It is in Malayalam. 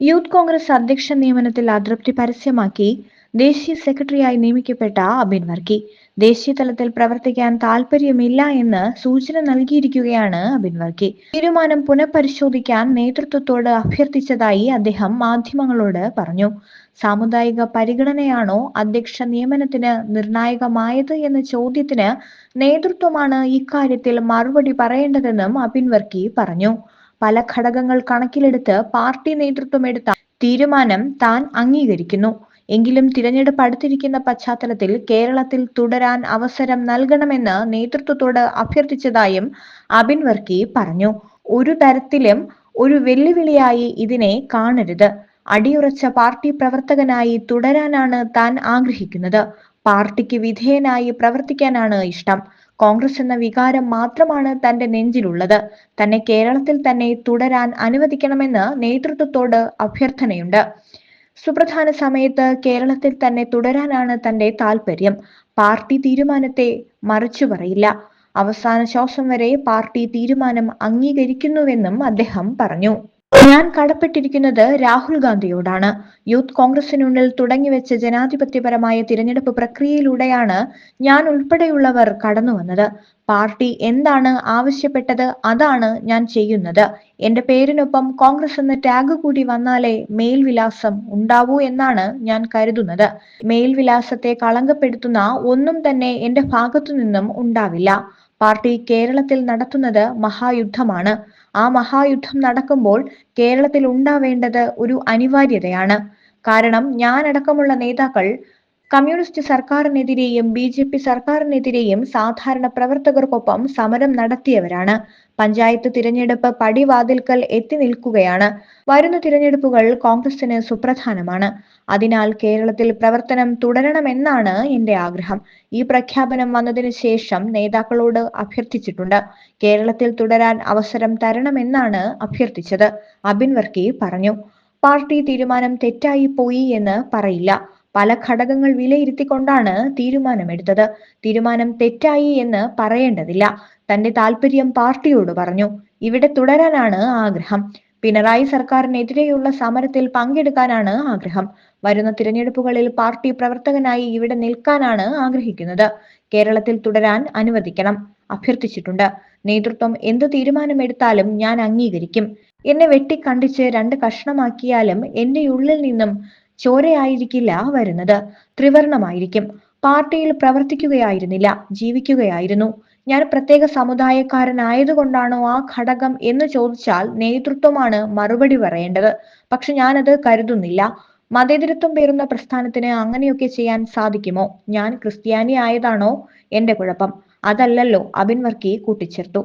യൂത്ത് കോൺഗ്രസ് അധ്യക്ഷ നിയമനത്തിൽ അതൃപ്തി പരസ്യമാക്കി ദേശീയ സെക്രട്ടറിയായി നിയമിക്കപ്പെട്ട അബിൻ വർക്കി. ദേശീയ തലത്തിൽ പ്രവർത്തിക്കാൻ താൽപര്യമില്ല എന്ന് സൂചന നൽകിയിരിക്കുകയാണ് അബിൻ വർക്കി. തീരുമാനം പുനഃപരിശോധിക്കാൻ നേതൃത്വത്തോട് അഭ്യർത്ഥിച്ചതായി അദ്ദേഹം മാധ്യമങ്ങളോട് പറഞ്ഞു. സാമുദായിക പരിഗണനയാണോ അധ്യക്ഷ നിയമനത്തിന് നിർണായകമായത് എന്ന ചോദ്യത്തിന് നേതൃത്വമാണ് ഇക്കാര്യത്തിൽ മറുപടി പറയേണ്ടതെന്നും അബിൻ വർക്കി പറഞ്ഞു. പല ഘടകങ്ങൾ കണക്കിലെടുത്ത് പാർട്ടി നേതൃത്വം എടുത്ത തീരുമാനം താൻ അംഗീകരിക്കുന്നു. എങ്കിലും തിരഞ്ഞെടുപ്പ് അടുത്തിരിക്കുന്ന പശ്ചാത്തലത്തിൽ കേരളത്തിൽ തുടരാൻ അവസരം നൽകണമെന്ന് നേതൃത്വത്തോട് അഭ്യർത്ഥിച്ചതായും അബിൻ വർക്കി പറഞ്ഞു. ഒരു തരത്തിലും ഒരു വെല്ലുവിളിയായി ഇതിനെ കാണരുത്. അടിയുറച്ച പാർട്ടി പ്രവർത്തകനായി തുടരാനാണ് താൻ ആഗ്രഹിക്കുന്നത്. പാർട്ടിക്ക് വിധേയനായി പ്രവർത്തിക്കാനാണ് ഇഷ്ടം. കോൺഗ്രസ് എന്ന വികാരം മാത്രമാണ് തന്റെ നെഞ്ചിലുള്ളത്. തന്നെ കേരളത്തിൽ തന്നെ തുടരാൻ അനുവദിക്കണമെന്ന് നേതൃത്വത്തോട് അഭ്യർത്ഥനയുണ്ട്. സുപ്രധാന സമയത്ത് കേരളത്തിൽ തന്നെ തുടരാനാണ് തന്റെ താല്പര്യം പാർട്ടി തീരുമാനത്തെ മറിച്ചു പറയില്ല. അവസാന ശ്വാസം വരെ പാർട്ടി തീരുമാനം അംഗീകരിക്കുന്നുവെന്നും അദ്ദേഹം പറഞ്ഞു. ഞാൻ കടപ്പെട്ടിരിക്കുന്നത് രാഹുൽ ഗാന്ധിയോടാണ്. യൂത്ത് കോൺഗ്രസിനുള്ളിൽ തുടങ്ങിവെച്ച ജനാധിപത്യപരമായ തിരഞ്ഞെടുപ്പ് പ്രക്രിയയിലൂടെയാണ് ഞാൻ ഉൾപ്പെടെയുള്ളവർ കടന്നു വന്നത് പാർട്ടി എന്താണ് ആവശ്യപ്പെട്ടത് അതാണ് ഞാൻ ചെയ്യുന്നത്. എന്റെ പേരിനൊപ്പം കോൺഗ്രസ് എന്ന ടാഗ് കൂടി വന്നാലേ മേൽവിലാസം ഉണ്ടാവൂ എന്നാണ് ഞാൻ കരുതുന്നത്. മേൽവിലാസത്തെ കളങ്കപ്പെടുത്തുന്ന ഒന്നും തന്നെ എന്റെ ഭാഗത്തു നിന്നും ഉണ്ടാവില്ല. പാർട്ടി കേരളത്തിൽ നടത്തുന്നത് മഹായുദ്ധമാണ്. ആ മഹായുദ്ധം നടക്കുമ്പോൾ കേരളത്തിൽ ഉണ്ടാവേണ്ടത് ഒരു അനിവാര്യതയാണ്. കാരണം ഞാനടക്കമുള്ള നേതാക്കൾ കമ്മ്യൂണിസ്റ്റ് സർക്കാരിനെതിരെയും ബി ജെ പി സർക്കാരിനെതിരെയും സാധാരണ പ്രവർത്തകർക്കൊപ്പം സമരം നടത്തിയവരാണ്. പഞ്ചായത്ത് തിരഞ്ഞെടുപ്പ് പടിവാതിൽക്കൽ എത്തി നിൽക്കുകയാണ്. വരുന്ന തിരഞ്ഞെടുപ്പുകൾ കോൺഗ്രസിന് സുപ്രധാനമാണ്. അതിനാൽ കേരളത്തിൽ പ്രവർത്തനം തുടരണമെന്നാണ് എന്റെ ആഗ്രഹം. ഈ പ്രഖ്യാപനം വന്നതിന് ശേഷം നേതാക്കളോട് അഭ്യർത്ഥിച്ചിട്ടുണ്ട്. കേരളത്തിൽ തുടരാൻ അവസരം തരണമെന്നാണ് അഭ്യർത്ഥിച്ചത്. അബിൻ വർക്കി പറഞ്ഞു. പാർട്ടി തീരുമാനം തെറ്റായി പോയി എന്ന് പറയില്ല. പല ഘടകങ്ങൾ വിലയിരുത്തിക്കൊണ്ടാണ് തീരുമാനമെടുത്തത്. തീരുമാനം തെറ്റായി എന്ന് പറയേണ്ടതില്ല. തന്റെ താല്പര്യം പാർട്ടിയോട് പറഞ്ഞു. ഇവിടെ തുടരാനാണ് ആഗ്രഹം. പിണറായി സർക്കാരിനെതിരെയുള്ള സമരത്തിൽ പങ്കെടുക്കാനാണ് ആഗ്രഹം. വരുന്ന തിരഞ്ഞെടുപ്പുകളിൽ പാർട്ടി പ്രവർത്തകനായി ഇവിടെ നിൽക്കാനാണ് ആഗ്രഹിക്കുന്നത്. കേരളത്തിൽ തുടരാൻ അനുവദിക്കണം. അഭ്യർത്ഥിച്ചിട്ടുണ്ട്. നേതൃത്വം എന്ത് തീരുമാനമെടുത്താലും ഞാൻ അംഗീകരിക്കും. എന്നെ വെട്ടിക്കണ്ടിച്ച് രണ്ട് കഷ്ണമാക്കിയാലും എന്റെ ഉള്ളിൽ നിന്നും ചോരയായിരിക്കില്ല വരുന്നത്. ത്രിവർണമായിരിക്കും. പാർട്ടിയിൽ പ്രവർത്തിക്കുകയായിരുന്നില്ല ജീവിക്കുകയായിരുന്നു. ഞാൻ പ്രത്യേക സമുദായക്കാരനായതുകൊണ്ടാണോ ആ ഘടകം എന്ന് ചോദിച്ചാൽ നേതൃത്വമാണ് മറുപടി പറയേണ്ടത്. പക്ഷെ ഞാനത് കരുതുന്നില്ല. മതേതരത്വം പേരുന്ന പ്രസ്ഥാനത്തിന് അങ്ങനെയൊക്കെ ചെയ്യാൻ സാധിക്കുമോ? ഞാൻ ക്രിസ്ത്യാനി ആയതാണോ എന്റെ കുഴപ്പം. അതല്ലല്ലോ അബിൻ വർക്കി കൂട്ടിച്ചേർത്തു.